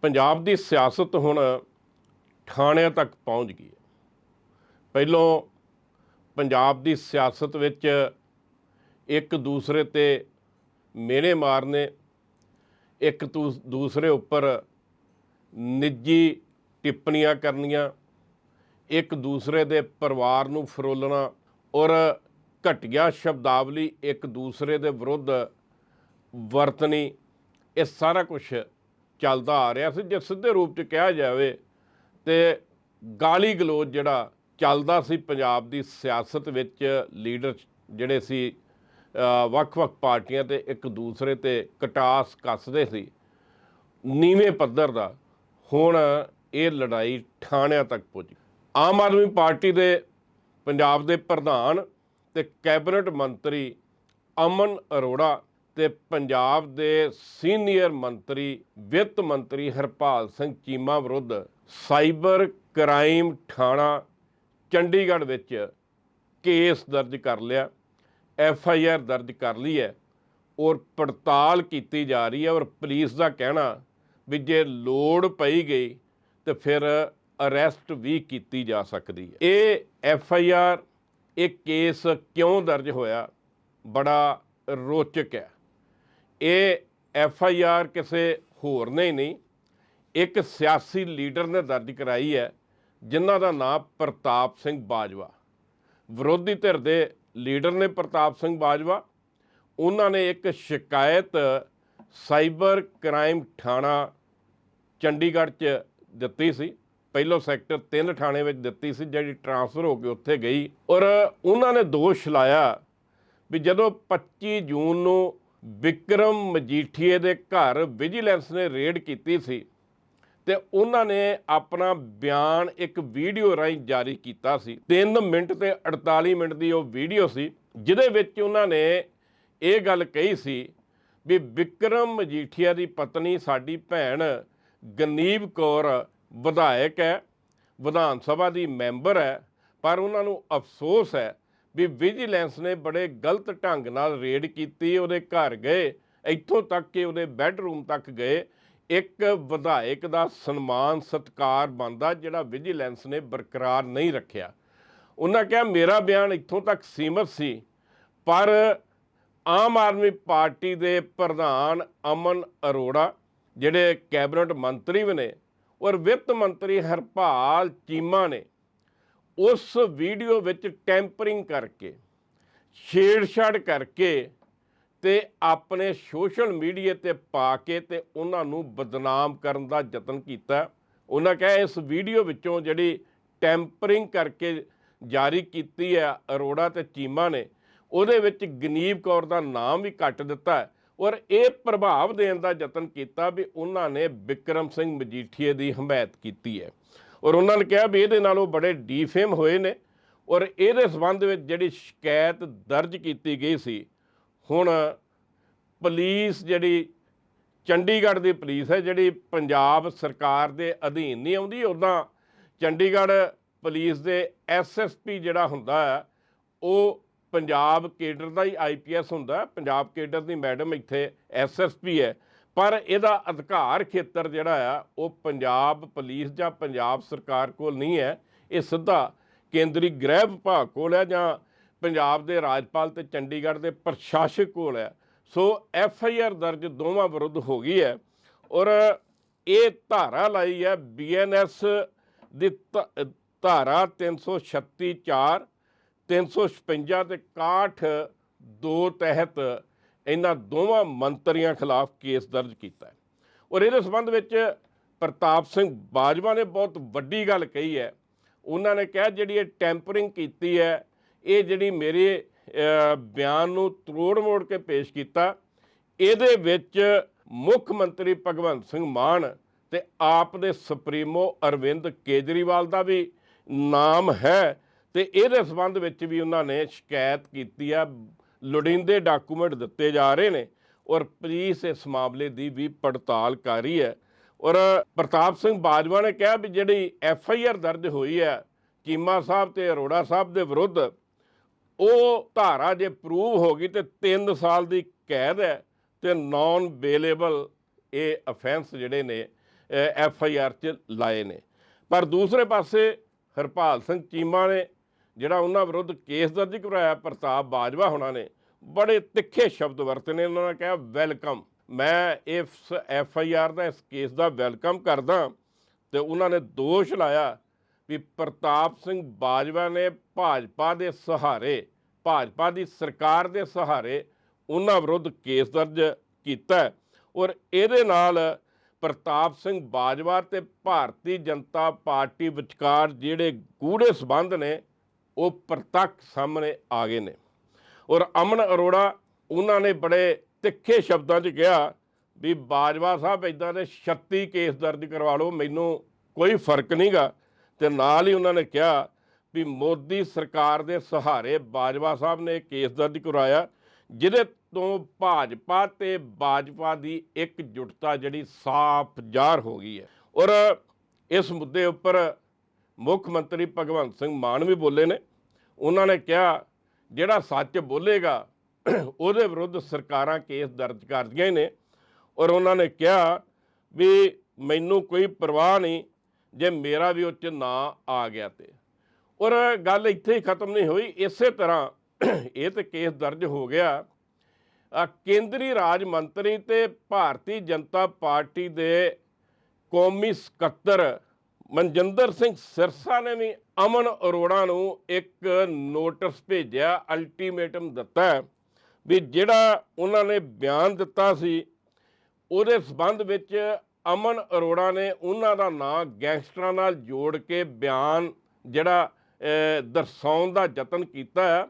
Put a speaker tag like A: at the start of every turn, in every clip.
A: ਪੰਜਾਬ ਦੀ ਸਿਆਸਤ ਹੁਣ ਥਾਣਿਆਂ ਤੱਕ ਪਹੁੰਚ ਗਈ ਹੈ। ਪਹਿਲੋਂ ਪੰਜਾਬ ਦੀ ਸਿਆਸਤ ਵਿੱਚ ਇੱਕ ਦੂਸਰੇ ਤੇ ਮੇਰੇ ਮਾਰਨੇ, ਇੱਕ ਦੂ- ਦੂਸਰੇ ਉੱਪਰ ਨਿੱਜੀ ਟਿੱਪਣੀਆਂ ਕਰਨੀਆਂ, ਇੱਕ ਦੂਸਰੇ ਦੇ ਪਰਿਵਾਰ ਨੂੰ ਫਰੋਲਣਾ ਔਰ ਘਟੀਆ ਸ਼ਬਦਾਵਲੀ ਇੱਕ ਦੂਸਰੇ ਦੇ ਵਿਰੁੱਧ ਵਰਤਣੀ, ਇਹ ਸਾਰਾ ਕੁਝ ਚੱਲਦਾ ਆ ਰਿਹਾ ਸੀ, ਜੇ ਸਿੱਧੇ ਰੂਪ 'ਚ ਕਿਹਾ ਜਾਵੇ ਤੇ ਗਾਲੀ ਗਲੋਚ ਜਿਹੜਾ ਚੱਲਦਾ ਸੀ ਪੰਜਾਬ ਦੀ ਸਿਆਸਤ ਵਿੱਚ ਲੀਡਰ ਜਿਹੜੇ ਸੀ ਵੱਖ-ਵੱਖ ਪਾਰਟੀਆਂ ਤੇ ਇੱਕ ਦੂਸਰੇ ਤੇ ਕਟਾਸ ਕੱਸਦੇ ਸੀ, ਨੀਵੇਂ ਪੱਧਰ ਦਾ, ਹੁਣ ਇਹ ਲੜਾਈ ਥਾਣਿਆਂ ਤੱਕ ਪਹੁੰਚੀ ਆਮ ਆਦਮੀ ਪਾਰਟੀ ਦੇ ਪੰਜਾਬ ਦੇ ਪ੍ਰਧਾਨ ਤੇ ਕੈਬਨਿਟ ਮੰਤਰੀ ਅਮਨ ਅਰੋੜਾ ਤੇ ਪੰਜਾਬ ਦੇ ਸੀਨੀਅਰ ਮੰਤਰੀ, ਵਿੱਤ ਮੰਤਰੀ ਹਰਪਾਲ ਸਿੰਘ ਚੀਮਾ ਵਿਰੁੱਧ ਸਾਈਬਰ ਕ੍ਰਾਈਮ ਥਾਣਾ, ਚੰਡੀਗੜ੍ਹ ਵਿੱਚ ਕੇਸ ਦਰਜ ਕਰ ਲਿਆ। ਐਫ ਆਈ ਆਰ ਦਰਜ ਕਰ ਲਈ ਹੈ ਔਰ ਪੜਤਾਲ ਕੀਤੀ ਜਾ ਰਹੀ ਹੈ ਔਰ ਪੁਲਿਸ ਦਾ ਕਹਿਣਾ ਵੀ ਜੇ ਲੋੜ ਪਈ ਗਈ ਤੇ ਫਿਰ ਅਰੈਸਟ ਵੀ ਕੀਤੀ ਜਾ ਸਕਦੀ ਹੈ। ਇਹ ਐਫ ਆਈ ਆਰ, ਇਹ ਕੇਸ ਕਿਉਂ ਦਰਜ ਹੋਇਆ? ਬੜਾ ਰੋਚਕ ਹੈ। ਇਹ ਐਫ ਆਈ ਆਰ ਕਿਸੇ ਹੋਰ ਨੇ ਹੀ ਨਹੀਂ, ਇੱਕ ਸਿਆਸੀ ਲੀਡਰ ਨੇ ਦਰਜ ਕਰਾਈ ਹੈ, ਜਿਨ੍ਹਾਂ ਦਾ ਨਾਮ ਪ੍ਰਤਾਪ ਸਿੰਘ ਬਾਜਵਾ। ਵਿਰੋਧੀ ਧਿਰ ਦੇ ਲੀਡਰ ਨੇ ਪ੍ਰਤਾਪ ਸਿੰਘ ਬਾਜਵਾ। ਉਹਨਾਂ ਨੇ ਇੱਕ ਸ਼ਿਕਾਇਤ ਸਾਈਬਰ ਕ੍ਰਾਈਮ ਥਾਣਾ ਚੰਡੀਗੜ੍ਹ 'ਚ ਦਿੱਤੀ ਸੀ। ਪਹਿਲੋ ਸੈਕਟਰ 3 ਥਾਣੇ ਵਿੱਚ ਦਿੱਤੀ ਸੀ, ਜਿਹੜੀ ਟਰਾਂਸਫਰ ਹੋ ਕੇ ਉੱਥੇ ਗਈ। ਔਰ ਉਹਨਾਂ ਨੇ ਦੋਸ਼ ਲਾਇਆ ਵੀ ਜਦੋਂ 25 ਜੂਨ ਨੂੰ ਵਿਕਰਮ ਮਜੀਠੀਏ ਦੇ ਘਰ ਵਿਜੀਲੈਂਸ ਨੇ ਰੇਡ ਕੀਤੀ ਸੀ ਤੇ ਉਹਨਾਂ ਨੇ ਆਪਣਾ ਬਿਆਨ ਇੱਕ ਵੀਡੀਓ ਰਾਹੀਂ ਜਾਰੀ ਕੀਤਾ ਸੀ। 3 ਮਿੰਟ ਤੇ 48 ਮਿੰਟ ਦੀ ਉਹ ਵੀਡੀਓ ਸੀ, ਜਿਹਦੇ ਵਿੱਚ ਉਹਨਾਂ ਨੇ ਇਹ ਗੱਲ ਕਹੀ ਸੀ ਵੀ ਵਿਕਰਮ ਮਜੀਠੀਆ ਦੀ ਪਤਨੀ ਸਾਡੀ ਭੈਣ ਗਨੀਬ ਕੌਰ ਵਿਧਾਇਕ ਹੈ, ਵਿਧਾਨ ਸਭਾ ਦੀ ਮੈਂਬਰ ਹੈ, ਪਰ ਉਹਨਾਂ ਨੂੰ ਅਫਸੋਸ ਹੈ ਵੀ ਵਿਜੀਲੈਂਸ ਨੇ ਬੜੇ ਗਲਤ ਢੰਗ ਨਾਲ ਰੇਡ ਕੀਤੀ, ਉਹਦੇ ਘਰ ਗਏ, ਇੱਥੋਂ ਤੱਕ ਕਿ ਉਹਦੇ ਬੈੱਡਰੂਮ ਤੱਕ ਗਏ। ਇੱਕ ਵਿਧਾਇਕ ਦਾ ਸਨਮਾਨ, ਸਤਕਾਰ ਬਣਦਾ ਜਿਹੜਾ ਵਿਜੀਲੈਂਸ ਨੇ ਬਰਕਰਾਰ ਨਹੀਂ ਰੱਖਿਆ। ਉਹਨਾਂ ਕਿਹਾ, ਮੇਰਾ ਬਿਆਨ ਇੱਥੋਂ ਤੱਕ ਸੀਮਤ ਸੀ, ਪਰ ਆਮ ਆਦਮੀ ਪਾਰਟੀ ਦੇ ਪ੍ਰਧਾਨ ਅਮਨ ਅਰੋੜਾ, ਜਿਹੜੇ ਕੈਬਨਿਟ ਮੰਤਰੀ ਵੀ ਨੇ, ਔਰ ਵਿੱਤ ਮੰਤਰੀ ਹਰਪਾਲ ਚੀਮਾ ਨੇ ਉਸ ਵੀਡੀਓ ਵਿੱਚ ਟੈਂਪਰਿੰਗ ਕਰਕੇ, ਛੇੜਛਾੜ ਕਰਕੇ ਤੇ ਆਪਣੇ ਸੋਸ਼ਲ ਮੀਡੀਆ ਤੇ ਪਾ ਕੇ ਤੇ ਉਹਨਾਂ ਨੂੰ ਬਦਨਾਮ ਕਰਨ ਦਾ ਯਤਨ ਕੀਤਾ। ਉਹਨਾਂ ਕਿਹਾ ਇਸ ਵੀਡੀਓ ਵਿੱਚੋਂ ਜਿਹੜੀ ਟੈਂਪਰਿੰਗ ਕਰਕੇ ਜਾਰੀ ਕੀਤੀ ਹੈ ਅਰੋੜਾ ਤੇ ਚੀਮਾ ਨੇ, ਉਹਦੇ ਵਿੱਚ ਗਨੀਬ ਕੌਰ ਦਾ ਨਾਮ ਵੀ ਕੱਟ ਦਿੱਤਾ ਔਰ ਇਹ ਪ੍ਰਭਾਵ ਦੇਣ ਦਾ ਯਤਨ ਕੀਤਾ ਵੀ ਉਹਨਾਂ ਨੇ ਵਿਕਰਮ ਸਿੰਘ ਮਜੀਠੀਏ ਦੀ ਹਮਾਇਤ ਕੀਤੀ ਹੈ। ਔਰ ਉਹਨਾਂ ਨੇ ਕਿਹਾ ਵੀ ਇਹਦੇ ਨਾਲ ਉਹ ਬੜੇ ਡੀਫੇਮ ਹੋਏ ਨੇ। ਔਰ ਇਹਦੇ ਸਬੰਧ ਵਿੱਚ ਜਿਹੜੀ ਸ਼ਿਕਾਇਤ ਦਰਜ ਕੀਤੀ ਗਈ ਸੀ, ਹੁਣ ਪੁਲਿਸ ਜਿਹੜੀ ਚੰਡੀਗੜ੍ਹ ਦੀ ਪੁਲਿਸ ਹੈ, ਜਿਹੜੀ ਪੰਜਾਬ ਸਰਕਾਰ ਦੇ ਅਧੀਨ ਨਹੀਂ ਆਉਂਦੀ ਉਦਾਂ ਚੰਡੀਗੜ੍ਹ ਪੁਲਿਸ ਦੇ ਐਸਐਸਪੀ ਜਿਹੜਾ ਹੁੰਦਾ ਹੈ, ਉਹ ਪੰਜਾਬ ਕੇਡਰ ਦਾ ਹੀ ਆਈਪੀਐਸ ਹੁੰਦਾ ਪੰਜਾਬ ਕੇਡਰ ਦੀ ਮੈਡਮ ਇੱਥੇ ਐਸਐਸਪੀ ਹੈ। ਪਰ ਇਹਦਾ ਅਧਿਕਾਰ ਖੇਤਰ ਜਿਹੜਾ ਆ, ਉਹ ਪੰਜਾਬ ਪੁਲਿਸ ਜਾਂ ਪੰਜਾਬ ਸਰਕਾਰ ਕੋਲ ਨਹੀਂ ਹੈ। ਇਹ ਸਿੱਧਾ ਕੇਂਦਰੀ ਗ੍ਰਹਿ ਵਿਭਾਗ ਕੋਲ ਹੈ ਜਾਂ ਪੰਜਾਬ ਦੇ ਰਾਜਪਾਲ ਤੇ ਚੰਡੀਗੜ੍ਹ ਦੇ ਪ੍ਰਸ਼ਾਸਕ ਕੋਲ ਹੈ। ਸੋ ਐਫ ਆਈ ਆਰ ਦਰਜ ਦੋਵਾਂ ਵਿਰੁੱਧ ਹੋ ਗਈ ਹੈ ਔਰ ਇਹ ਧਾਰਾ ਲਾਈ ਹੈ ਬੀਐਨਐਸ ਦੀ ਧ- ਧਾਰਾ 336 4 356 ਤੇ 61 ਦੋ ਤਹਿਤ ਇਹਨਾਂ ਦੋਵਾਂ ਮੰਤਰੀਆਂ ਖਿਲਾਫ ਕੇਸ ਦਰਜ ਕੀਤਾ ਹੈ। ਔਰ ਇਹਦੇ ਸੰਬੰਧ ਵਿੱਚ ਪ੍ਰਤਾਪ ਸਿੰਘ ਬਾਜਵਾ ਨੇ ਬਹੁਤ ਵੱਡੀ ਗੱਲ ਕਹੀ ਹੈ। ਉਹਨਾਂ ਨੇ ਕਿਹਾ, ਜਿਹੜੀ ਇਹ ਟੈਂਪਰਿੰਗ ਕੀਤੀ ਹੈ, ਇਹ ਜਿਹੜੀ ਮੇਰੇ ਬਿਆਨ ਨੂੰ ਤਰੋੜ ਮੋੜ ਕੇ ਪੇਸ਼ ਕੀਤਾ, ਇਹਦੇ ਵਿੱਚ ਮੁੱਖ ਮੰਤਰੀ ਭਗਵੰਤ ਸਿੰਘ ਮਾਨ ਤੇ ਆਪ ਦੇ ਸੁਪਰੀਮੋ ਅਰਵਿੰਦ ਕੇਜਰੀਵਾਲ ਦਾ ਵੀ ਨਾਮ ਹੈ ਤੇ ਇਹਦੇ ਸੰਬੰਧ ਵਿੱਚ ਵੀ ਉਹਨਾਂ ਨੇ ਸ਼ਿਕਾਇਤ ਕੀਤੀ ਆ ਲੋੜੀਂਦੇ ਡਾਕੂਮੈਂਟ ਦਿੱਤੇ ਜਾ ਰਹੇ ਨੇ ਔਰ ਪੁਲਿਸ ਇਸ ਮਾਮਲੇ ਦੀ ਵੀ ਪੜਤਾਲ ਕਰ ਰਹੀ ਹੈ। ਔਰ ਪ੍ਰਤਾਪ ਸਿੰਘ ਬਾਜਵਾ ਨੇ ਕਿਹਾ ਵੀ ਜਿਹੜੀ ਐਫ ਆਈ ਆਰ ਦਰਜ ਹੋਈ ਹੈ ਚੀਮਾ ਸਾਹਿਬ ਤੇ ਅਰੋੜਾ ਸਾਹਿਬ ਦੇ ਵਿਰੁੱਧ, ਉਹ ਧਾਰਾ ਜੇ ਪ੍ਰੂਵ ਹੋ ਗਈ ਤੇ 3 ਸਾਲ ਦੀ ਕੈਦ ਹੈ ਤੇ ਨਾਨ ਬੇਲੇਬਲ ਇਹ ਅਫੈਂਸ ਜਿਹੜੇ ਨੇ ਐਫ ਆਈ ਆਰ 'ਚ ਲਾਏ ਨੇ। ਪਰ ਦੂਸਰੇ ਪਾਸੇ ਹਰਪਾਲ ਸਿੰਘ ਚੀਮਾ ਨੇ ਜਿਹੜਾ ਉਹਨਾਂ ਵਿਰੁੱਧ ਕੇਸ ਦਰਜ ਕਰਵਾਇਆ ਪ੍ਰਤਾਪ ਬਾਜਵਾ ਹੋਣਾ ਨੇ, ਬੜੇ ਤਿੱਖੇ ਸ਼ਬਦ ਵਰਤੇ ਨੇ ਉਹਨਾਂ ਨੇ ਕਿਹਾ, ਵੈਲਕਮ। ਮੈਂ ਇਸ ਐਫ ਆਈ ਆਰ ਦਾ, ਇਸ ਕੇਸ ਦਾ ਵੈਲਕਮ ਕਰਦਾ ਤੇ ਉਹਨਾਂ ਨੇ ਦੋਸ਼ ਲਾਇਆ ਵੀ ਪ੍ਰਤਾਪ ਸਿੰਘ ਬਾਜਵਾ ਨੇ ਭਾਜਪਾ ਦੇ ਸਹਾਰੇ, ਭਾਜਪਾ ਦੀ ਸਰਕਾਰ ਦੇ ਸਹਾਰੇ ਉਹਨਾਂ ਵਿਰੁੱਧ ਕੇਸ ਦਰਜ ਕੀਤਾ ਔਰ ਇਹਦੇ ਨਾਲ ਪ੍ਰਤਾਪ ਸਿੰਘ ਬਾਜਵਾ ਤੇ ਭਾਰਤੀ ਜਨਤਾ ਪਾਰਟੀ ਵਿਚਕਾਰ ਜਿਹੜੇ ਗੂੜੇ ਸਬੰਧ ਨੇ ਉਹ ਪ੍ਰਤੱਖ ਸਾਹਮਣੇ ਆ ਗਏ ਨੇ। ਔਰ ਅਮਨ ਅਰੋੜਾ ਉਹਨਾਂ ਨੇ ਬੜੇ ਤਿੱਖੇ ਸ਼ਬਦਾਂ 'ਚ ਕਿਹਾ ਵੀ ਬਾਜਵਾ ਸਾਹਿਬ ਇਦਾਂ ਦੇ 36 ਕੇਸ ਦਰਜ ਕਰਵਾ ਲਓ, ਮੈਨੂੰ ਕੋਈ ਫ਼ਰਕ ਨਹੀਂਗਾ ਤੇ ਨਾਲ ਹੀ ਉਹਨਾਂ ਨੇ ਕਿਹਾ ਵੀ ਮੋਦੀ ਸਰਕਾਰ ਦੇ ਸਹਾਰੇ ਬਾਜਵਾ ਸਾਹਿਬ ਨੇ ਕੇਸ ਦਰਜ ਕਰਾਇਆ ਜਿਹਦੇ ਤੋਂ ਭਾਜਪਾ ਤੇ ਬਾਜਪਾ ਦੀ ਇਕਜੁੱਟਤਾ ਜਿਹੜੀ ਸਾਫ਼ ਜ਼ਾਹਰ ਹੋ ਗਈ ਹੈ। ਔਰ ਇਸ ਮੁੱਦੇ ਉੱਪਰ ਮੁੱਖ ਮੰਤਰੀ ਭਗਵੰਤ ਸਿੰਘ ਮਾਨ ਵੀ ਬੋਲੇ ਨੇ। ਉਹਨਾਂ ਨੇ ਕਿਹਾ, ਜਿਹੜਾ ਸੱਚ ਬੋਲੇਗਾ, ਉਹਦੇ ਵਿਰੁੱਧ ਸਰਕਾਰਾਂ ਕੇਸ ਦਰਜ ਕਰਦੀਆਂ ਨੇ। ਔਰ ਉਹਨਾਂ ਨੇ ਕਿਹਾ ਵੀ ਮੈਨੂੰ ਕੋਈ ਪਰਵਾਹ ਨਹੀਂ, ਜੇ ਮੇਰਾ ਵੀ ਉੱਚ ਨਾਂ ਆ ਗਿਆ ਤੇ। ਔਰ ਗੱਲ ਇੱਥੇ ਹੀ ਖਤਮ ਨਹੀਂ ਹੋਈ। ਇਸੇ ਤਰ੍ਹਾਂ ਇਹ ਤੇ ਕੇਸ ਦਰਜ ਹੋ ਗਿਆ। ਕੇਂਦਰੀ ਰਾਜ ਮੰਤਰੀ ਤੇ ਭਾਰਤੀ ਜਨਤਾ ਪਾਰਟੀ ਦੇ ਕੌਮੀ ਸਕੱਤਰ ਮਨਜਿੰਦਰ ਸਿੰਘ ਸਿਰਸਾ ਨੇ ਵੀ ਅਮਨ ਅਰੋੜਾ ਨੂੰ ਇੱਕ ਨੋਟਿਸ ਭੇਜਿਆ ਅਲਟੀਮੇਟਮ ਦਿੱਤਾ ਵੀ ਜਿਹੜਾ ਉਹਨਾਂ ਨੇ ਬਿਆਨ ਦਿੱਤਾ ਸੀ, ਉਹਦੇ ਸਬੰਧ ਵਿੱਚ ਅਮਨ ਅਰੋੜਾ ਨੇ ਉਹਨਾਂ ਦਾ ਨਾਂ ਗੈਂਗਸਟਰਾਂ ਨਾਲ ਜੋੜ ਕੇ ਬਿਆਨ ਜਿਹੜਾ ਦਰਸਾਉਣ ਦਾ ਯਤਨ ਕੀਤਾ ਹੈ,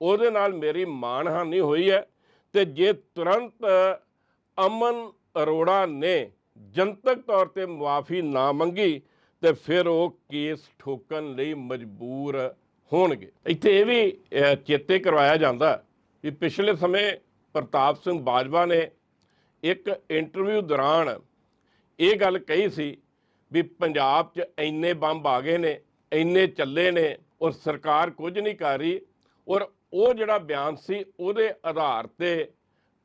A: ਉਹਦੇ ਨਾਲ ਮੇਰੀ ਮਾਣਹਾਨੀ ਹੋਈ ਹੈ ਤੇ ਜੇ ਤੁਰੰਤ ਅਮਨ ਅਰੋੜਾ ਨੇ ਜਨਤਕ ਤੌਰ ਤੇ ਮੁਆਫੀ ਨਾ ਮੰਗੀ ਤੇ ਫਿਰ ਉਹ ਕੇਸ ਠੋਕਣ ਲਈ ਮਜਬੂਰ ਹੋਣਗੇ। ਇੱਥੇ ਇਹ ਵੀ ਚੇਤੇ ਕਰਵਾਇਆ ਜਾਂਦਾ ਵੀ ਪਿਛਲੇ ਸਮੇਂ ਪ੍ਰਤਾਪ ਸਿੰਘ ਬਾਜਵਾ ਨੇ ਇੱਕ ਇੰਟਰਵਿਊ ਦੌਰਾਨ ਇਹ ਗੱਲ ਕਹੀ ਸੀ ਵੀ ਪੰਜਾਬ 'ਚ ਇੰਨੇ ਬੰਬ ਆ ਗਏ ਨੇ, ਇੰਨੇ ਚੱਲੇ ਨੇ ਔਰ ਸਰਕਾਰ ਕੁਝ ਨਹੀਂ ਕਰ ਰਹੀ ਔਰ ਉਹ ਜਿਹੜਾ ਬਿਆਨ ਸੀ ਉਹਦੇ ਆਧਾਰ ਤੇ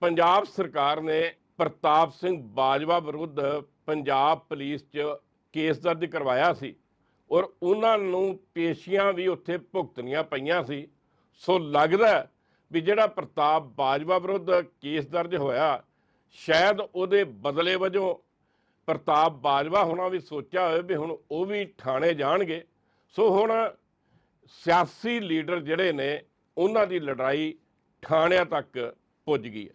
A: ਪੰਜਾਬ ਸਰਕਾਰ ਨੇ ਪ੍ਰਤਾਪ ਸਿੰਘ ਬਾਜਵਾ ਵਿਰੁੱਧ ਪੰਜਾਬ ਪੁਲਿਸ 'ਚ ਕੇਸ ਦਰਜ ਕਰਵਾਇਆ ਸੀ ਔਰ ਉਹਨਾਂ ਨੂੰ ਪੇਸ਼ੀਆਂ ਵੀ ਉੱਥੇ ਭੁਗਤਣੀਆਂ ਪਈਆਂ ਸੀ। ਸੋ ਲੱਗਦਾ ਵੀ ਜਿਹੜਾ ਪ੍ਰਤਾਪ ਬਾਜਵਾ ਵਿਰੁੱਧ ਕੇਸ ਦਰਜ ਹੋਇਆ, ਸ਼ਾਇਦ ਉਹਦੇ ਬਦਲੇ ਵਜੋਂ ਪ੍ਰਤਾਪ ਬਾਜਵਾ ਹੋਣਾ ਵੀ ਸੋਚਿਆ ਹੋਵੇ ਵੀ ਹੁਣ ਉਹ ਵੀ ਥਾਣੇ ਜਾਣਗੇ। ਸੋ ਹੁਣ ਸਿਆਸੀ ਲੀਡਰ ਜਿਹੜੇ ਨੇ, ਉਹਨਾਂ ਦੀ ਲੜਾਈ ਥਾਣਿਆਂ ਤੱਕ ਪੁੱਜ ਗਈ ਹੈ।